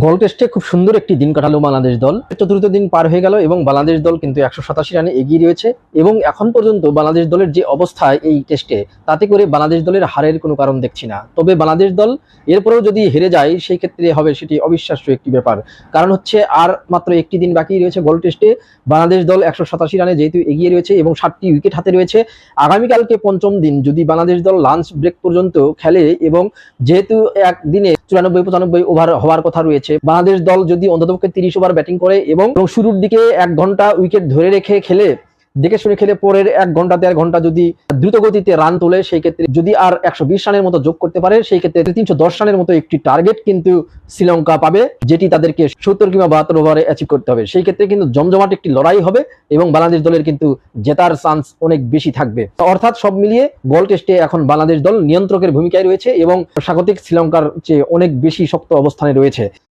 গল টেস্টে খুব সুন্দর একটি দিন কাটালো বাংলাদেশ দল। চতুর্থ দিন পার হয়ে গেল এবং বাংলাদেশ দল কিন্তু একশো সাতাশি রানে এগিয়ে রয়েছে এবং এখন পর্যন্ত বাংলাদেশ দলের যে অবস্থা এই টেস্টে, তাতে করে বাংলাদেশ দলের হারের কোনো কারণ দেখছি না। তবে বাংলাদেশ দল এরপরেও যদি হেরে যায়, সেই ক্ষেত্রে হবে সেটি অবিশ্বাস্য একটি ব্যাপার। কারণ হচ্ছে আর মাত্র একটি দিন বাকি রয়েছে গোল টেস্টে বাংলাদেশ দল একশো সাতাশি রানে যেহেতু এগিয়ে রয়েছে এবং সাতটি উইকেট হাতে রয়েছে, আগামীকালকে পঞ্চম দিন যদি বাংলাদেশ দল লাঞ্চ ব্রেক পর্যন্ত খেলে এবং যেহেতু একদিনে চুরানব্বই, পঁচানব্বই ওভার হওয়ার কথা রয়েছে বাংলাদেশ দল যদি অন্ততপক্ষে তিরিশ ওভার ব্যাটিং করে এবং শুরুর দিকে এক ঘণ্টা উইকেট ধরে রেখে খেলে, দেখে শুনে খেলে পরের এক ঘণ্টা দেড় ঘণ্টা যদি দ্রুত গতিতে রান তোলে, সেই ক্ষেত্রে যদি আর একশো বিশ রানের মতো যোগ করতে পারে, সেই ক্ষেত্রে তিনশো দশ রানের মতো একটি টার্গেট কিন্তু শ্রীলঙ্কা পাবে, যেটি তাদেরকে সত্তর কিংবা বাহাত্তর ওভারে অ্যাচিভ করতে হবে। সেই ক্ষেত্রে কিন্তু জমজমাট একটি লড়াই হবে এবং বাংলাদেশ দলের কিন্তু জেতার চান্স অনেক বেশি থাকবে। অর্থাৎ সব মিলিয়ে বল টেস্টে এখন বাংলাদেশ দল নিয়ন্ত্রকের ভূমিকায় রয়েছে এবং স্বাগতিক শ্রীলঙ্কার চেয়ে অনেক বেশি শক্ত অবস্থানে রয়েছে।